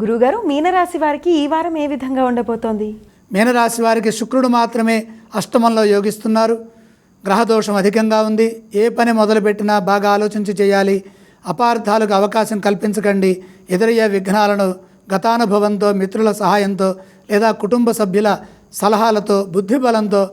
గురుగారు మీనరాశి వారికి ఈ వారం ఏ విధంగా ఉండబోతోంది? మీనరాశి వారికి శుక్రుడు మాత్రమే అష్టమంలో యోగిస్తున్నారు. గ్రహదోషం అధికంగా ఉంది. ఏ పని మొదలుపెట్టినా బాగా ఆలోచించి చేయాలి. అపార్థాలకు అవకాశం కల్పించకండి. ఎదురయ్యే విఘ్నాలను గతానుభవంతో మిత్రుల సహాయంతో లేదా కుటుంబ సభ్యుల సలహాలతో బుద్ధిబలంతో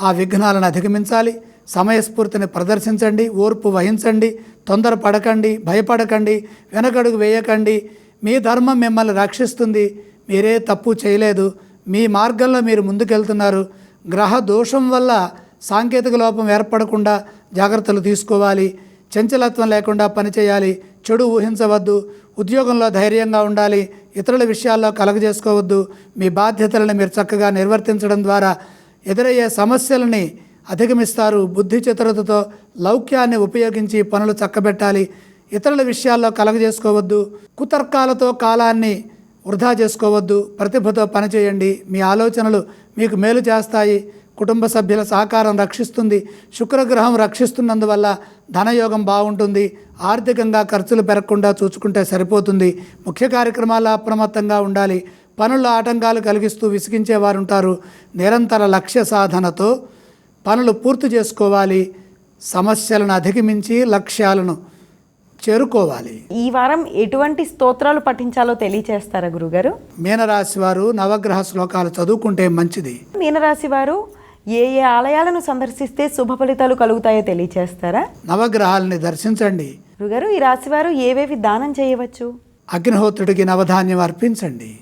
ఆ విఘ్నాలను అధిగమించాలి. సమయస్ఫూర్తిని ప్రదర్శించండి. ఓర్పు వహించండి. తొందరపడకండి. భయపడకండి. వెనకడుగు వేయకండి. మీ ధర్మం మిమ్మల్ని రక్షిస్తుంది. మీరే తప్పు చేయలేదు. మీ మార్గంలో మీరు ముందుకెళ్తున్నారు. గ్రహ దోషం వల్ల సాంకేతిక లోపం ఏర్పడకుండా జాగ్రత్తలు తీసుకోవాలి. చంచలత్వం లేకుండా పనిచేయాలి చెడు ఊహించవద్దు. ఉద్యోగంలో ధైర్యంగా ఉండాలి. ఇతరుల విషయాల్లో కలగజేసుకోవద్దు. మీ బాధ్యతలను మీరు చక్కగా నిర్వర్తించడం ద్వారా ఎదురయ్యే సమస్యలని అధిగమిస్తారు. బుద్ధి చతురతతో లౌక్యాన్ని ఉపయోగించి పనులు చక్కబెట్టాలి. ఇతరుల విషయాల్లో కలగజేసుకోవద్దు కుతర్కాలతో కాలాన్ని వృధా చేసుకోవద్దు ప్రతిభతో పనిచేయండి. మీ ఆలోచనలు మీకు మేలు చేస్తాయి. కుటుంబ సభ్యుల సహకారం రక్షిస్తుంది. శుక్రగ్రహం రక్షిస్తున్నందువల్ల ధనయోగం బాగుంటుంది. ఆర్థికంగా ఖర్చులు పెరగకుండా చూసుకుంటే సరిపోతుంది. ముఖ్య కార్యక్రమాల్లో అప్రమత్తంగా ఉండాలి. పనుల్లో ఆటంకాలు కలిగిస్తూ విసిగించేవారు ఉంటారు నిరంతర లక్ష్య సాధనతో పనులు పూర్తి చేసుకోవాలి. సమస్యలను అధిగమించి లక్ష్యాలను చేరుకోవాలి. ఈ వారం ఎటువంటి స్తోత్రాలు పఠించాలో తెలియచేస్తారా గురుగారు? మీనరాశి వారు నవగ్రహ శ్లోకాలు చదువుకుంటే మంచిది. మీనరాశి వారు ఏ ఏ ఆలయాలను సందర్శిస్తే శుభ ఫలితాలు కలుగుతాయో తెలియచేస్తారా? నవగ్రహాలని దర్శించండి. గురుగారు ఈ రాశి వారు ఏవేవి దానం చేయవచ్చు? అగ్నిహోత్రుడికి నవధాన్యం అర్పించండి.